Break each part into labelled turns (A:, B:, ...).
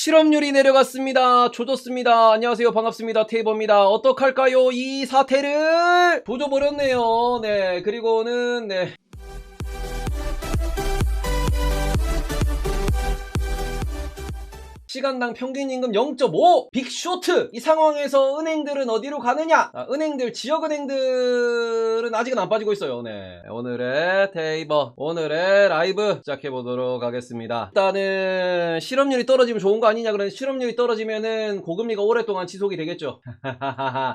A: 실업률이 내려갔습니다. 조졌습니다. 안녕하세요. 반갑습니다. 테이버입니다. 어떡할까요? 이 사태를 조져버렸네요. 네. 그리고는, 네. 시간당 평균 임금 0.5 빅쇼트. 이 상황에서 은행들은 어디로 가느냐? 아, 은행들 지역은행들은 아직은 안 빠지고 있어요. 네. 오늘의 테이버 오늘의 라이브 시작해 보도록 하겠습니다. 일단은 실업률이 떨어지면 좋은 거 아니냐 그러는 실업률이 떨어지면은 고금리가 오랫동안 지속이 되겠죠.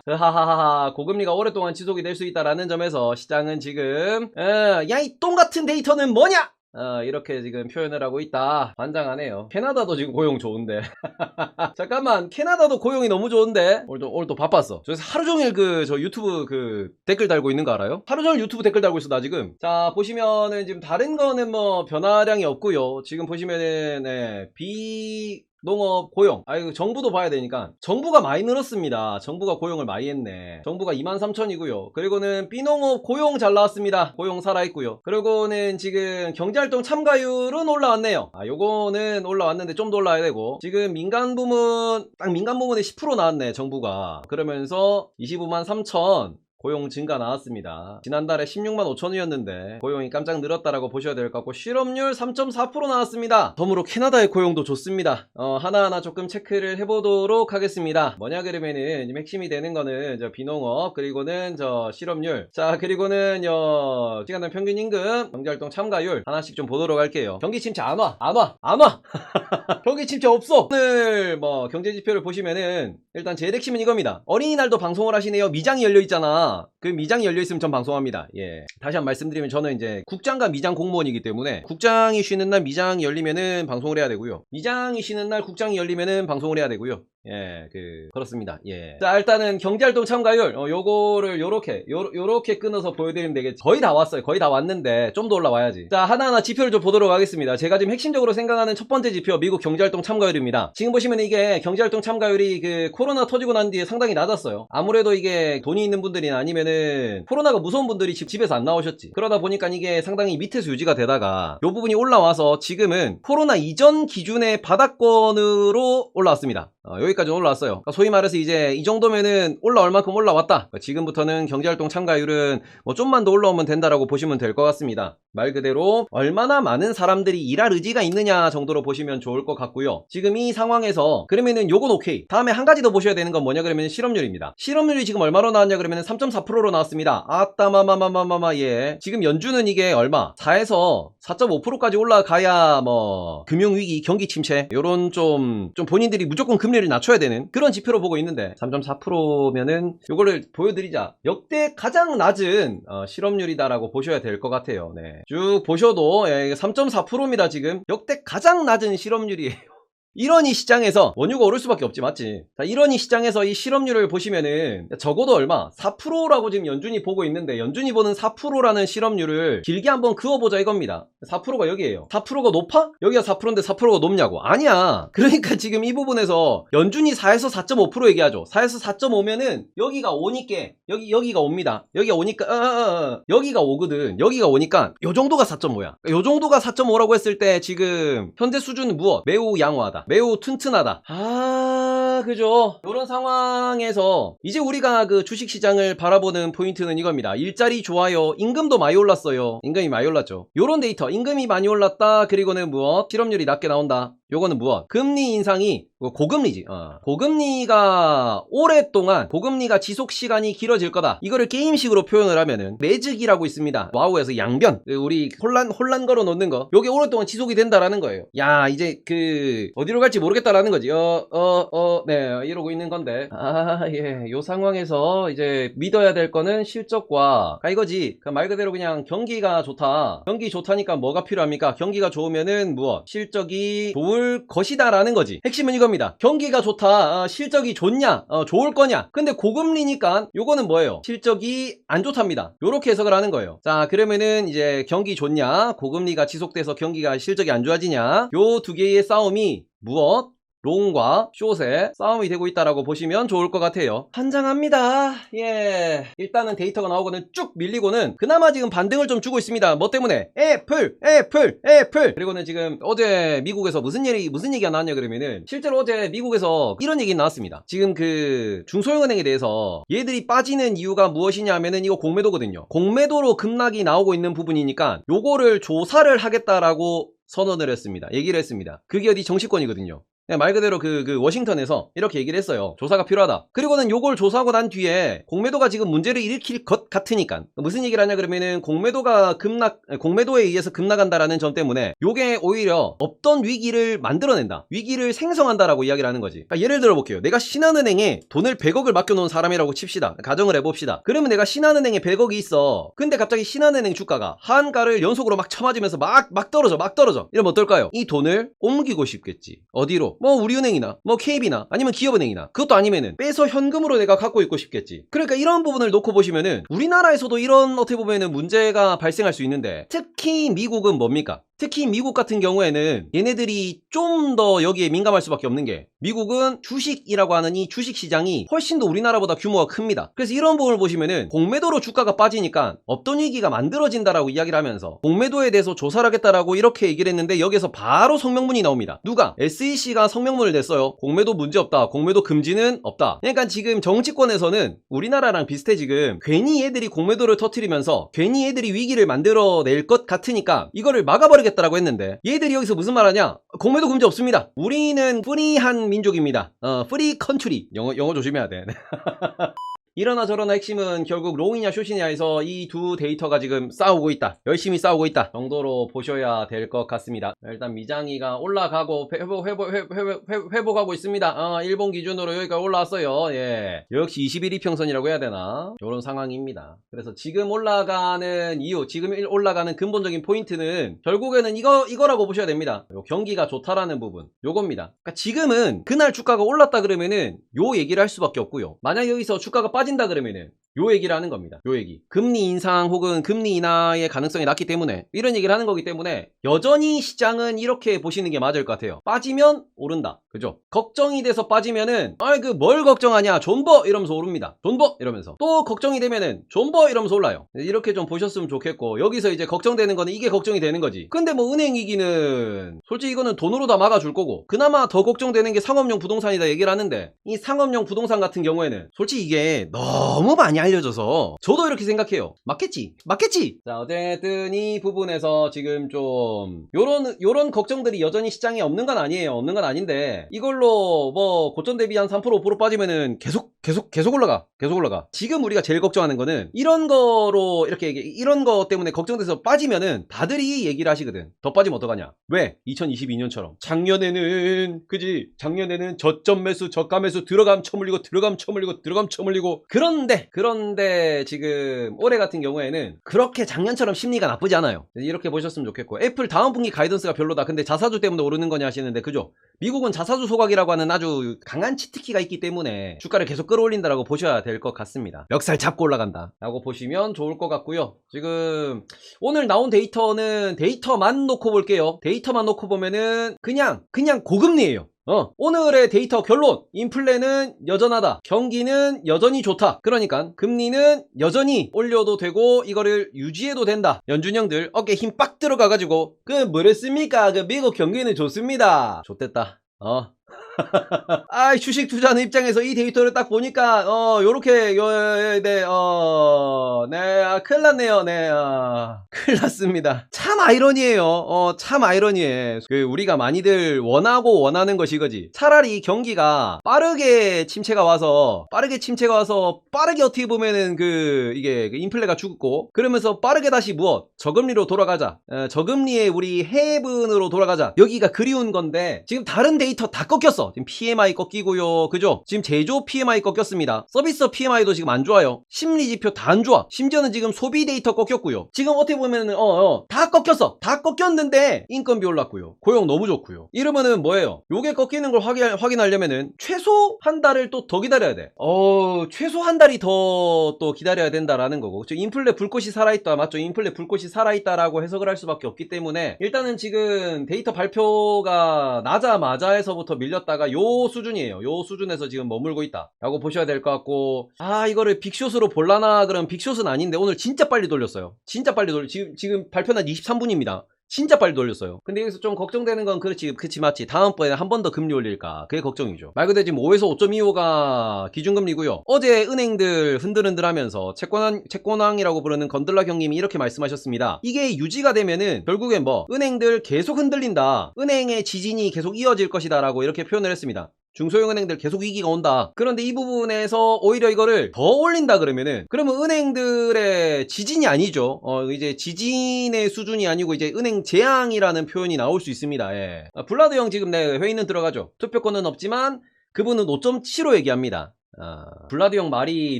A: 하하하하. 고금리가 오랫동안 지속이 될 수 있다라는 점에서 시장은 지금 야이 똥같은 데이터는 뭐냐 어, 이렇게 지금 표현을 하고 있다. 반장하네요. 캐나다도 지금 고용 좋은데. 잠깐만, 캐나다도 고용이 너무 좋은데? 오늘도, 오늘도 바빴어. 저기서 하루 종일 그, 저 유튜브 그, 댓글 달고 있는 거 알아요? 하루 종일 유튜브 댓글 달고 있어, 나 지금. 자, 보시면은 지금 다른 거는 뭐, 변화량이 없고요 지금 보시면은, 네, 비, 농업 고용. 아 이거 정부도 봐야 되니까. 정부가 많이 늘었습니다. 정부가 고용을 많이 했네. 정부가 23,000이고요. 그리고는 비농업 고용 잘 나왔습니다. 고용 살아있고요. 그리고는 지금 경제활동 참가율은 올라왔네요. 아 요거는 올라왔는데 좀 더 올라야 되고. 지금 민간 부문 딱 민간 부문에 10% 나왔네 정부가. 그러면서 25만 3천 고용 증가 나왔습니다. 지난달에 16만 5천이었는데 고용이 깜짝 늘었다라고 보셔야 될 것 같고 실업률 3.4% 나왔습니다. 덤으로 캐나다의 고용도 좋습니다. 어, 하나하나 조금 체크를 해보도록 하겠습니다. 뭐냐 그러면은 핵심이 되는 거는 저 비농업 그리고는 저 실업률 자 그리고는 여 시간당 평균 임금 경제활동 참가율 하나씩 좀 보도록 할게요. 경기 침체 안 와, 안 와, 안 와. 경기 침체 없어. 오늘 뭐 경제 지표를 보시면은 일단 제일 핵심은 이겁니다. 어린이날도 방송을 하시네요. 미장이 열려 있잖아. 그 미장이 열려 있으면 전 방송합니다. 예. 다시 한 번 말씀드리면 저는 이제 국장과 미장 공무원이기 때문에 국장이 쉬는 날 미장이 열리면은 방송을 해야 되고요. 미장이 쉬는 날 국장이 열리면은 방송을 해야 되고요. 예, 그, 그렇습니다. 예. 자, 일단은 경제활동 참가율, 어, 요거를 요렇게, 요, 요렇게 끊어서 보여드리면 되겠지. 거의 다 왔어요. 거의 다 왔는데, 좀 더 올라와야지. 자, 하나하나 지표를 좀 보도록 하겠습니다. 제가 지금 핵심적으로 생각하는 첫 번째 지표, 미국 경제활동 참가율입니다. 지금 보시면 이게 경제활동 참가율이 그 코로나 터지고 난 뒤에 상당히 낮았어요. 아무래도 이게 돈이 있는 분들이나 아니면은 코로나가 무서운 분들이 집, 집에서 안 나오셨지. 그러다 보니까 이게 상당히 밑에서 유지가 되다가 요 부분이 올라와서 지금은 코로나 이전 기준의 바닥권으로 올라왔습니다. 어, 여기까지 올라왔어요. 그러니까 소위 말해서 이제 이 정도면은 올라올 만큼 올라왔다. 그러니까 지금부터는 경제활동 참가율은 뭐 좀만 더 올라오면 된다라고 보시면 될 것 같습니다. 말 그대로 얼마나 많은 사람들이 일할 의지가 있느냐 정도로 보시면 좋을 것 같고요. 지금 이 상황에서 그러면은 요건 오케이. 다음에 한 가지 더 보셔야 되는 건 뭐냐 그러면 실업률입니다. 실업률이 지금 얼마로 나왔냐 그러면 3.4%로 나왔습니다. 아따마마마마마마 예. 지금 연준은 이게 얼마? 4에서 4.5%까지 올라가야 뭐 금융위기, 경기 침체 요런 좀 좀 본인들이 무조건 금 리를 낮춰야 되는 그런 지표로 보고 있는데 3.4%면은 요거를 보여드리자 역대 가장 낮은 어, 실업률이다라고 보셔야 될 것 같아요. 네. 쭉 보셔도 예, 3.4%입니다 지금 역대 가장 낮은 실업률이에요. 이런 이 시장에서 원유가 오를 수밖에 없지 맞지? 자 이런 이 시장에서 이 실업률을 보시면은 적어도 얼마? 4%라고 지금 연준이 보고 있는데 연준이 보는 4%라는 실업률을 길게 한번 그어보자 이겁니다. 4%가 여기에요. 4%가 높아? 여기가 4%인데 4%가 높냐고. 아니야. 그러니까 지금 이 부분에서 연준이 4에서 4.5% 얘기하죠. 4에서 4.5면은 여기가 5니까 여기 여기가 옵니다. 여기가 오니까 어, 어, 어, 여기가 오거든. 여기가 오니까 요 정도가 4.5야. 요 정도가 4.5라고 했을 때 지금 현재 수준은 무엇? 매우 양호하다 매우 튼튼하다. 아, 그죠. 이런 상황에서 이제 우리가 그 주식시장을 바라보는 포인트는 이겁니다. 일자리 좋아요. 임금도 많이 올랐어요. 임금이 많이 올랐죠. 요런 데이터. 임금이 많이 올랐다. 그리고는 무엇? 실업률이 낮게 나온다. 요거는 무엇? 금리 인상이 고금리지. 어. 고금리가 오랫동안 고금리가 지속 시간이 길어질 거다. 이거를 게임식으로 표현을 하면은 매직이라고 있습니다. 와우에서 양변. 그 우리 혼란 혼란 걸어 놓는 거. 요게 오랫동안 지속이 된다라는 거예요. 야 이제 그 어디로 갈지 모르겠다라는 거지. 어 어 어네 이러고 있는 건데. 아 예. 요 상황에서 이제 믿어야 될 거는 실적과 아, 이거지. 그말 그대로 그냥 경기가 좋다. 경기 좋다니까 뭐가 필요합니까? 경기가 좋으면은 무엇? 실적이 좋을 것이다 라는 거지. 핵심은 이겁니다. 경기가 좋다. 어, 실적이 좋냐? 어, 좋을 거냐? 근데 고금리니까 요거는 뭐예요? 실적이 안 좋답니다. 요렇게 해석을 하는 거예요. 자, 그러면은 이제 경기 좋냐? 고금리가 지속돼서 경기가 실적이 안 좋아지냐? 요 두 개의 싸움이 무엇? 롱과 숏의 싸움이 되고 있다라고 보시면 좋을 것 같아요. 환장합니다. 예. 일단은 데이터가 나오고는 쭉 밀리고는 그나마 지금 반등을 좀 주고 있습니다. 뭐 때문에? 애플, 애플, 애플. 그리고는 지금 어제 미국에서 무슨 얘기, 무슨 얘기가 나왔냐 그러면은 실제로 어제 미국에서 이런 얘기 나왔습니다. 지금 그 중소형은행에 대해서 얘들이 빠지는 이유가 무엇이냐 하면은 이거 공매도거든요. 공매도로 급락이 나오고 있는 부분이니까 요거를 조사를 하겠다라고 선언을 했습니다. 얘기를 했습니다. 그게 어디 정치권이거든요. 네, 말 그대로 그, 그 워싱턴에서 이렇게 얘기를 했어요. 조사가 필요하다. 그리고는 요걸 조사하고 난 뒤에 공매도가 지금 문제를 일으킬 것 같으니까 무슨 얘기를 하냐 그러면은 공매도가 급락 공매도에 의해서 급락한다라는 점 때문에 요게 오히려 없던 위기를 만들어낸다. 위기를 생성한다라고 이야기를 하는 거지. 그러니까 예를 들어 볼게요. 내가 신한은행에 돈을 100억을 맡겨놓은 사람이라고 칩시다. 가정을 해봅시다. 그러면 내가 신한은행에 100억이 있어. 근데 갑자기 신한은행 주가가 한가를 연속으로 막 쳐맞으면서 막 막 떨어져 막 떨어져. 이러면 어떨까요? 이 돈을 옮기고 싶겠지. 어디로? 뭐 우리은행이나 뭐 KB나 아니면 기업은행이나 그것도 아니면은 빼서 현금으로 내가 갖고 있고 싶겠지. 그러니까 이런 부분을 놓고 보시면은 우리나라에서도 이런 어떻게 보면은 문제가 발생할 수 있는데 특히 미국은 뭡니까? 특히 미국 같은 경우에는 얘네들이 좀 더 여기에 민감할 수밖에 없는 게 미국은 주식이라고 하는 이 주식 시장이 훨씬 더 우리나라보다 규모가 큽니다. 그래서 이런 부분을 보시면은 공매도로 주가가 빠지니까 없던 위기가 만들어진다라고 이야기를 하면서 공매도에 대해서 조사를 하겠다라고 이렇게 얘기를 했는데 여기서 바로 성명문이 나옵니다. 누가? SEC가 성명문을 냈어요. 공매도 문제 없다. 공매도 금지는 없다. 그러니까 지금 정치권에서는 우리나라랑 비슷해 지금 괜히 얘들이 공매도를 터트리면서 괜히 얘들이 위기를 만들어낼 것 같으니까 이거를 막아버리 겠다라고 했는데 얘들이 여기서 무슨 말하냐? 공매도 금지 없습니다. 우리는 프리한 민족입니다. 어, 프리 컨트리. 영어 영어 조심해야 돼. 이러나 저러나 핵심은 결국 롱이냐 숏이냐에서 이 두 데이터가 지금 싸우고 있다. 열심히 싸우고 있다. 정도로 보셔야 될 것 같습니다. 일단 미장이가 올라가고 회복, 회복, 회복, 회복, 회복하고 있습니다. 어, 일본 기준으로 여기가 올라왔어요. 예. 역시 21이평선이라고 해야 되나? 이런 상황입니다. 그래서 지금 올라가는 이유, 지금 올라가는 근본적인 포인트는 결국에는 이거, 이거라고 보셔야 됩니다. 요 경기가 좋다라는 부분. 요겁니다. 그러니까 지금은 그날 주가가 올랐다 그러면은 요 얘기를 할 수밖에 없고요. 만약 여기서 주가가 빠 진다 그러면은 요 얘기를 하는 겁니다. 요 얘기. 금리 인상 혹은 금리 인하의 가능성이 낮기 때문에 이런 얘기를 하는 거기 때문에 여전히 시장은 이렇게 보시는 게 맞을 것 같아요. 빠지면 오른다. 그죠? 걱정이 돼서 빠지면은 아이 그 뭘 걱정하냐 존버 이러면서 오릅니다. 존버 이러면서 또 걱정이 되면은 존버 이러면서 올라요. 이렇게 좀 보셨으면 좋겠고 여기서 이제 걱정되는 거는 이게 걱정이 되는 거지. 근데 뭐 은행 위기는 솔직히 이거는 돈으로 다 막아줄 거고 그나마 더 걱정되는 게 상업용 부동산이다 얘기를 하는데 이 상업용 부동산 같은 경우에는 솔직히 이게 너무 많이 알려져서 저도 이렇게 생각해요. 맞겠지? 맞겠지? 자 어쨌든 이 부분에서 지금 좀 요런 요런 걱정들이 여전히 시장에 없는 건 아니에요. 없는 건 아닌데 이걸로 뭐 고점 대비 한 3% 5% 빠지면은 계속 계속 계속 올라가. 계속 올라가. 지금 우리가 제일 걱정하는 거는 이런 거로 이렇게 이런 거 때문에 걱정돼서 빠지면은 다들 이 얘기를 하시거든. 더 빠지면 어떡하냐? 왜? 2022년처럼 작년에는 그지? 작년에는 저점 매수 저가 매수 들어감 쳐물리고 들어감 쳐물리고 들어감 쳐물리고 그런데 그런 데 지금 올해 같은 경우에는 그렇게 작년처럼 심리가 나쁘지 않아요. 이렇게 보셨으면 좋겠고 애플 다음 분기 가이던스가 별로다. 근데 자사주 때문에 오르는 거냐 하시는데 그죠? 미국은 자사주 소각이라고 하는 아주 강한 치트키가 있기 때문에 주가를 계속 끌어올린다라고 보셔야 될 것 같습니다. 멱살 잡고 올라간다. 라고 보시면 좋을 것 같고요. 지금 오늘 나온 데이터는 데이터만 놓고 볼게요. 데이터만 놓고 보면은 그냥 그냥 고금리예요. 어, 오늘의 데이터 결론. 인플레는 여전하다. 경기는 여전히 좋다. 그러니까 금리는 여전히 올려도 되고 이거를 유지해도 된다. 연준형들 어깨 힘 빡 들어가가지고 그 뭐랬습니까? 그 미국 경기는 좋습니다. 좋댔다. 어. 아, 주식 투자하는 입장에서 이 데이터를 딱 보니까, 어, 요렇게, 요, 요, 네, 어, 네, 아, 큰일 났네요, 네, 아, 큰일 났습니다. 참 아이러니에요, 어, 참 아이러니해. 그, 우리가 많이들 원하고 원하는 것이 거지. 차라리 경기가 빠르게 침체가 와서, 빠르게 침체가 와서, 빠르게 어떻게 보면은 그, 이게, 그 인플레가 죽고, 그러면서 빠르게 다시 무엇? 저금리로 돌아가자. 어, 저금리에 우리 해분으로 돌아가자. 여기가 그리운 건데, 지금 다른 데이터 다 꺾였어. 지금 PMI 꺾이고요. 그죠? 지금 제조 PMI 꺾였습니다. 서비스 PMI도 지금 안 좋아요. 심리 지표 다 안 좋아. 심지어는 지금 소비 데이터 꺾였고요. 지금 어떻게 보면은, 어, 어, 다 꺾였어. 다 꺾였는데, 인건비 올랐고요. 고용 너무 좋고요. 이러면은 뭐예요? 요게 꺾이는 걸 확인, 확인하려면은, 최소 한 달을 또 더 기다려야 돼. 어, 최소 한 달이 더 또 기다려야 된다라는 거고. 그쵸? 인플레 불꽃이 살아있다. 맞죠? 인플레 불꽃이 살아있다라고 해석을 할 수밖에 없기 때문에, 일단은 지금 데이터 발표가 나자마자에서부터 밀렸다 올랐다가 요 수준이에요. 요 수준에서 지금 머물고 있다 라고 보셔야 될 것 같고 아 이거를 빅숏으로 볼라나 그럼 빅숏은 아닌데 오늘 진짜 빨리 돌렸어요. 진짜 빨리 돌 지금 지금 발표난 23분입니다. 진짜 빨리 돌렸어요. 근데 여기서 좀 걱정되는 건 그렇지, 그치, 맞지. 다음번에 한 번 더 금리 올릴까. 그게 걱정이죠. 말 그대로 지금 5에서 5.25가 기준금리고요. 어제 은행들 흔들흔들 하면서 채권왕, 채권왕이라고 부르는 건들라 형님이 이렇게 말씀하셨습니다. 이게 유지가 되면은 결국엔 뭐, 은행들 계속 흔들린다. 은행의 지진이 계속 이어질 것이다. 라고 이렇게 표현을 했습니다. 중소형 은행들 계속 위기가 온다. 그런데 이 부분에서 오히려 이거를 더 올린다 그러면은 그러면 은행들의 지진이 아니죠. 어 이제 지진의 수준이 아니고 이제 은행 재앙이라는 표현이 나올 수 있습니다. 예. 아, 블라드 형 지금 내 회의는 들어가죠. 투표권은 없지만 그분은 5.75 얘기합니다. 아, 블라드 형 말이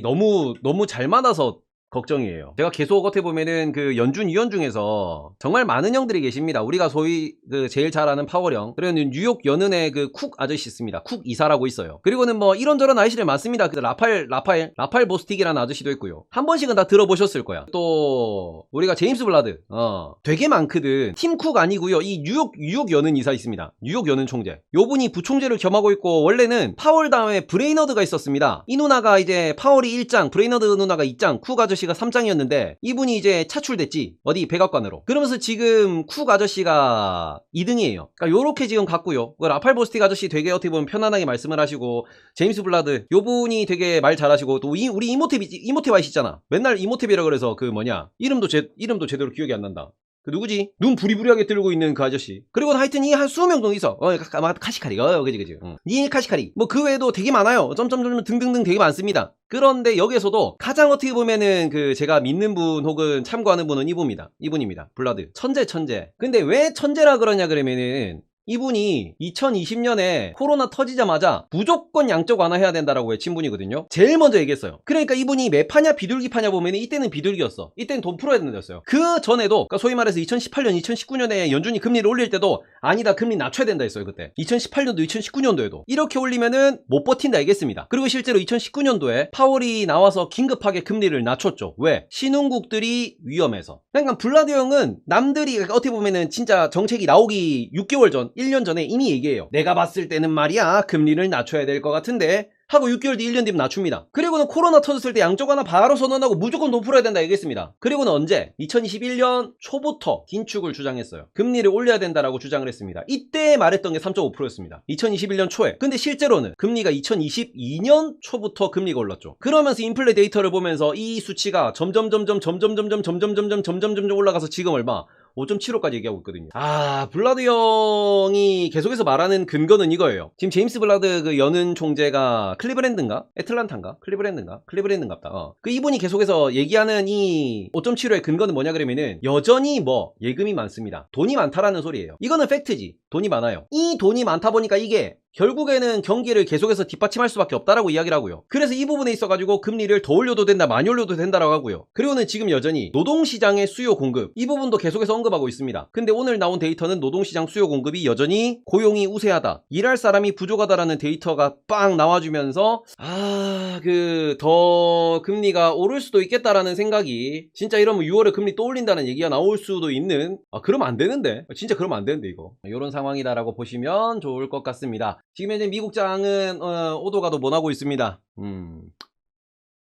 A: 너무 너무 잘 맞아서 걱정이에요. 제가 계속 어떻게 보면은 그 연준 위원 중에서 정말 많은 형들이 계십니다. 우리가 소위 그 제일 잘 아는 파월형. 그리고 뉴욕 연은의 그 쿡 아저씨 있습니다. 쿡 이사라고 있어요. 그리고는 뭐 이런저런 아저씨들 많습니다. 그 라팔 라팔 라팔 보스틱이라는 아저씨도 있고요. 한 번씩은 다 들어보셨을 거야. 또 우리가 제임스 블라드 어 되게 많거든. 팀 쿡 아니고요. 이 뉴욕 뉴욕 연은 이사 있습니다. 뉴욕 연은 총재. 요 분이 부총재를 겸하고 있고 원래는 파월 다음에 브레이너드가 있었습니다. 이 누나가 이제 파월이 1장, 브레이너드 누나가 2장, 쿡 아저씨 가 3장이었는데 이분이 이제 차출됐지. 어디 백악관으로. 그러면서 지금 쿡 아저씨가 2등이에요. 그러니까 요렇게 지금 갔고요. 그 라팔 보스틱 아저씨 되게 어떻게 보면 편안하게 말씀을 하시고 제임스 블라드 요 분이 되게 말 잘하시고 또 이- 우리 이모티비 이모티비 아시잖아. 맨날 이모티비라 그래서 그 뭐냐 이름도 제 이름도 제대로 기억이 안 난다. 그 누구지? 눈 부리부리하게 들고 있는 그 아저씨. 그리고 하여튼 이한 20명 정도 있어. 어, 카시카리. 어, 그지, 그지. 응. 니 카시카리. 뭐 그 외에도 되게 많아요. 점점점 등등등 되게 많습니다. 그런데 여기에서도 가장 어떻게 보면은 그 제가 믿는 분 혹은 참고하는 분은 이분입니다. 이분입니다. 블라드. 천재, 천재. 근데 왜 천재라 그러냐 그러면은 이분이 2020년에 코로나 터지자마자 무조건 양적 완화해야 된다라고 외친 분이거든요. 제일 먼저 얘기했어요. 그러니까 이분이 매파냐 비둘기 파냐 보면 이때는 비둘기였어. 이때는 돈 풀어야 된다였어요. 그 전에도 그러니까 소위 말해서 2018년, 2019년에 연준이 금리를 올릴 때도 아니다 금리 낮춰야 된다 했어요 그때. 2018년도, 2019년도에도 이렇게 올리면은 못 버틴다 얘기했습니다. 그리고 실제로 2019년도에 파월이 나와서 긴급하게 금리를 낮췄죠. 왜? 신흥국들이 위험해서. 그러니까 블라드 형은 남들이 어떻게 보면은 진짜 정책이 나오기 6개월 전, 1년 전에 이미 얘기해요. 내가 봤을 때는 말이야 금리를 낮춰야 될 것 같은데 하고 6개월 뒤 1년 뒤면 낮춥니다. 그리고는 코로나 터졌을 때 양쪽 하나 바로 선언하고 무조건 돈 풀어야 된다 얘기했습니다. 그리고는 언제? 2021년 초부터 긴축을 주장했어요. 금리를 올려야 된다라고 주장을 했습니다. 이때 말했던 게 3.5%였습니다. 2021년 초에. 근데 실제로는 금리가 2022년 초부터 금리가 올랐죠. 그러면서 인플레 데이터를 보면서 이 수치가 점점 점점 점점 점점 점점 점점 점점 점점 올라가서 지금 얼마? 5.75까지 얘기하고 있거든요. 아, 블라드 형이 계속해서 말하는 근거는 이거예요. 지금 제임스 블라드 그 연은 총재가 클리브랜드인가? 애틀란타인가? 클리브랜드인가? 클리브랜드인갑다. 어. 그 이분이 계속해서 얘기하는 이 5.75의 근거는 뭐냐 그러면은 여전히 뭐 예금이 많습니다. 돈이 많다라는 소리예요. 이거는 팩트지. 돈이 많아요. 이 돈이 많다 보니까 이게 결국에는 경기를 계속해서 뒷받침할 수밖에 없다라고 이야기를 하고요. 그래서 이 부분에 있어가지고 금리를 더 올려도 된다, 많이 올려도 된다라고 하고요. 그리고는 지금 여전히 노동시장의 수요 공급 이 부분도 계속해서 언급하고 있습니다. 근데 오늘 나온 데이터는 노동시장 수요 공급이 여전히 고용이 우세하다, 일할 사람이 부족하다라는 데이터가 빵 나와주면서 아 그 더 금리가 오를 수도 있겠다라는 생각이 진짜 이러면 6월에 금리 또 올린다는 얘기가 나올 수도 있는 아 그러면 안 되는데 진짜 그러면 안 되는데 이거 이런 상황이다라고 보시면 좋을 것 같습니다. 지금 현재 미국장은 어, 오도가도 못하고 있습니다. 음.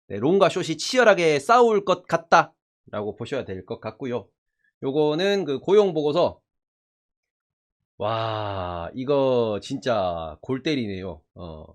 A: 네, 롱과 숏이 치열하게 싸울 것 같다. 라고 보셔야 될 것 같고요. 요거는 그 고용 보고서. 와, 이거 진짜 골 때리네요. 어.